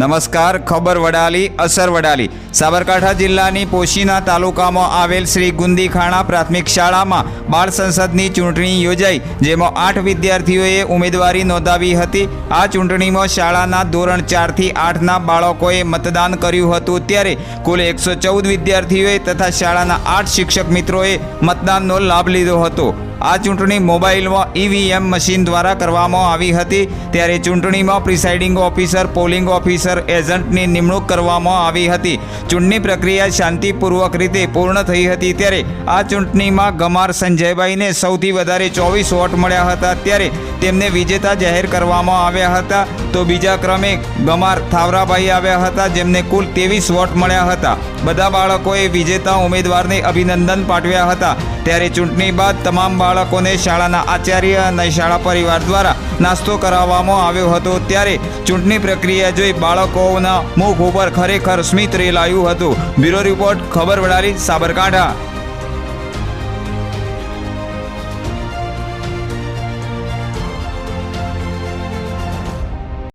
નમસ્કાર, ખબર વડાલી, અસર વડાલી. સાબરકાંઠા જિલ્લાની પોશીના તાલુકામાં આવેલ શ્રી ગુંદીખાણા પ્રાથમિક શાળામાં બાળ સંસદની ચૂંટણી યોજાઈ, જેમાં આઠ વિદ્યાર્થીઓએ ઉમેદવારી નોંધાવી હતી. આ ચૂંટણીમાં શાળાના ધોરણ ચારથી આઠના બાળકોએ મતદાન કર્યું હતું. ત્યારે કુલ એકસો ચૌદ વિદ્યાર્થીઓએ તથા શાળાના આઠ શિક્ષક મિત્રોએ મતદાનનો લાભ લીધો હતો. આ ચૂંટણી મોબાઈલમાં ઈવીએમ મશીન દ્વારા કરવામાં આવી હતી. ત્યારે ચૂંટણીમાં પ્રિસાઇડિંગ ઓફિસર, પોલિંગ ઓફિસર, એજન્ટની નિમણૂક કરવામાં આવી હતી. ચૂંટણી પ્રક્રિયા શાંતિપૂર્વક રીતે પૂર્ણ થઈ હતી ત્યારે આ ચૂંટણીમાં ગમાર સંજયભાઈને સૌથી વધારે ચોવીસ વોટ મળ્યા હતા. ત્યારે તેમને વિજેતા જાહેર કરવામાં આવ્યા હતા. તો બીજા ક્રમે ગમાર થાવરાભાઈ આવ્યા હતા, જેમને કુલ ત્રેવીસ વોટ મળ્યા હતા. બધા બાળકોએ વિજેતા ઉમેદવારને અભિનંદન પાઠવ્યા હતા. ત્યારે ચૂંટણી બાદ તમામ બાળકોને શાળાના આચાર્ય અને શાળા પરિવાર દ્વારા નાસ્તો કરાવવામાં આવ્યો હતો. ત્યારે ચૂંટણી પ્રક્રિયા જોઈ બાળકોના મુખ ઉપર ખરેખર સ્મિત રેલાયું હતું. બ્યુરો રિપોર્ટ, ખબર વડાલી, સાબરકાંઠા.